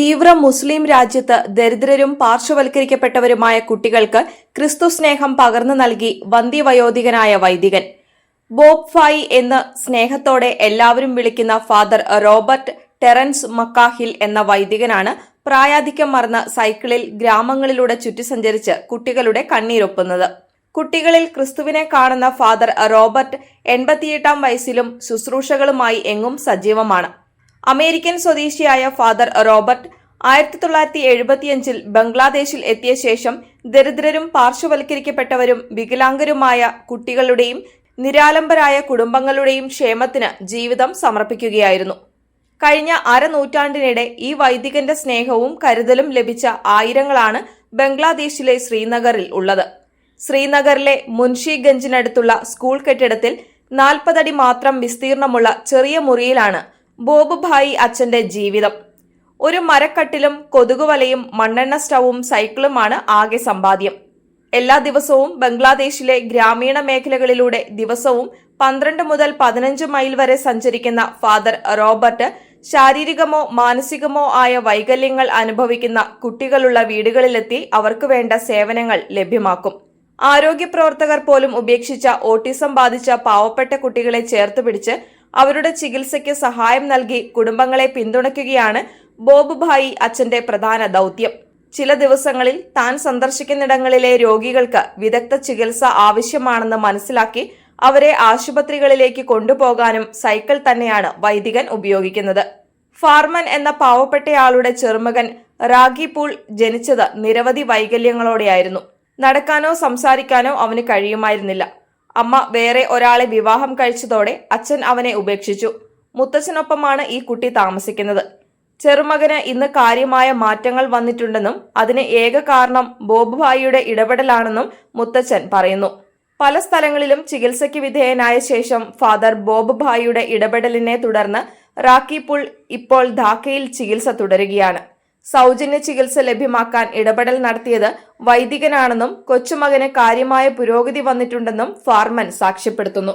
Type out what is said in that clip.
തീവ്ര മുസ്ലിം രാജ്യത്ത് ദരിദ്രരും പാർശ്വവൽക്കരിക്കപ്പെട്ടവരുമായ കുട്ടികൾക്ക് ക്രിസ്തു സ്നേഹം പകർന്നു നൽകി വന്ധ്യവയോധികനായ വൈദികൻ. ബോബ് ഫായി എന്ന് സ്നേഹത്തോടെ എല്ലാവരും വിളിക്കുന്ന ഫാദർ റോബർട്ട് ടെറൻസ് മക്കാഹിൽ എന്ന വൈദികനാണ് പ്രായാധിക്യം മറന്ന് സൈക്കിളിൽ ഗ്രാമങ്ങളിലൂടെ ചുറ്റി സഞ്ചരിച്ച് കുട്ടികളുടെ കണ്ണീരൊപ്പുന്നത്. കുട്ടികളിൽ ക്രിസ്തുവിനെ കാണുന്ന ഫാദർ റോബർട്ട് എൺപത്തിയെട്ടാം വയസ്സിലും ശുശ്രൂഷകളുമായി എങ്ങും സജീവമാണ്. അമേരിക്കൻ സ്വദേശിയായ ഫാദർ റോബർട്ട് ആയിരത്തി തൊള്ളായിരത്തി എഴുപത്തിയഞ്ചിൽ ബംഗ്ലാദേശിൽ എത്തിയ ശേഷം ദരിദ്രരും പാർശ്വവൽക്കരിക്കപ്പെട്ടവരും വികലാംഗരുമായ കുട്ടികളുടെയും നിരാലംബരായ കുടുംബങ്ങളുടെയും ക്ഷേമത്തിന് ജീവിതം സമർപ്പിക്കുകയായിരുന്നു. കഴിഞ്ഞ അരനൂറ്റാണ്ടിനിടെ ഈ വൈദികന്റെ സ്നേഹവും കരുതലും ലഭിച്ച ആയിരങ്ങളാണ് ബംഗ്ലാദേശിലെ ശ്രീനഗറിൽ ഉള്ളത്. ശ്രീനഗറിലെ മുൻഷിഗഞ്ചിനടുത്തുള്ള സ്കൂൾ കെട്ടിടത്തിൽ നാൽപ്പതടി മാത്രം വിസ്തീർണമുള്ള ചെറിയ മുറിയിലാണ് ബോബ് ഭായി അച്ഛന്റെ ജീവിതം. ഒരു മരക്കട്ടിലും കൊതുകുവലയും മണ്ണെണ്ണ സ്റ്റവും സൈക്കിളുമാണ് ആകെ സമ്പാദ്യം. എല്ലാ ദിവസവും ബംഗ്ലാദേശിലെ ഗ്രാമീണ മേഖലകളിലൂടെ ദിവസവും പന്ത്രണ്ട് മുതൽ പതിനഞ്ച് മൈൽ വരെ സഞ്ചരിക്കുന്ന ഫാദർ റോബർട്ട് ശാരീരികമോ മാനസികമോ ആയ വൈകല്യങ്ങൾ അനുഭവിക്കുന്ന കുട്ടികളുള്ള വീടുകളിലെത്തി അവർക്ക് വേണ്ട സേവനങ്ങൾ ലഭ്യമാക്കും. ആരോഗ്യ പ്രവർത്തകർ പോലും ഉപേക്ഷിച്ച ഓട്ടിസം ബാധിച്ച പാവപ്പെട്ട കുട്ടികളെ ചേർത്ത് പിടിച്ച് അവരുടെ ചികിത്സയ്ക്ക് സഹായം നൽകി കുടുംബങ്ങളെ പിന്തുണയ്ക്കുകയാണ് ബോബുഭായി അച്ഛന്റെ പ്രധാന ദൗത്യം. ചില ദിവസങ്ങളിൽ താൻ സന്ദർശിക്കുന്നിടങ്ങളിലെ രോഗികൾക്ക് വിദഗ്ധ ചികിത്സ ആവശ്യമാണെന്ന് മനസ്സിലാക്കി അവരെ ആശുപത്രികളിലേക്ക് കൊണ്ടുപോകാനും സൈക്കിൾ തന്നെയാണ് വൈദികൻ ഉപയോഗിക്കുന്നത്. ഫാർമൻ എന്ന പാവപ്പെട്ടയാളുടെ ചെറുമകൻ റാഗിപൂൾ ജനിച്ചത് നിരവധി വൈകല്യങ്ങളോടെയായിരുന്നു. നടക്കാനോ സംസാരിക്കാനോ അവന് കഴിയുമായിരുന്നില്ല. അമ്മ വേറെ ഒരാളെ വിവാഹം കഴിച്ചതോടെ അച്ഛൻ അവനെ ഉപേക്ഷിച്ചു. മുത്തച്ഛനൊപ്പമാണ് ഈ കുട്ടി താമസിക്കുന്നത്. ചെറുമകന് ഇന്ന് കാര്യമായ മാറ്റങ്ങൾ വന്നിട്ടുണ്ടെന്നും അതിന് ഏക കാരണം ബോബുഭായിയുടെ ഇടപെടലാണെന്നും മുത്തച്ഛൻ പറയുന്നു. പല സ്ഥലങ്ങളിലും ചികിത്സയ്ക്ക് വിധേയനായ ശേഷം ഫാദർ ബോബുഭായിയുടെ ഇടപെടലിനെ തുടർന്ന് റാക്കിപുൾ ഇപ്പോൾ ധാക്കയിൽ ചികിത്സ തുടരുകയാണ്. സൗജന്യ ചികിത്സ ലഭ്യമാക്കാൻ ഇടപെടൽ നടത്തിയത് വൈദികനാണെന്നും കൊച്ചുമകന് കാര്യമായ പുരോഗതി വന്നിട്ടുണ്ടെന്നും ഫാർമൻ സാക്ഷ്യപ്പെടുത്തുന്നു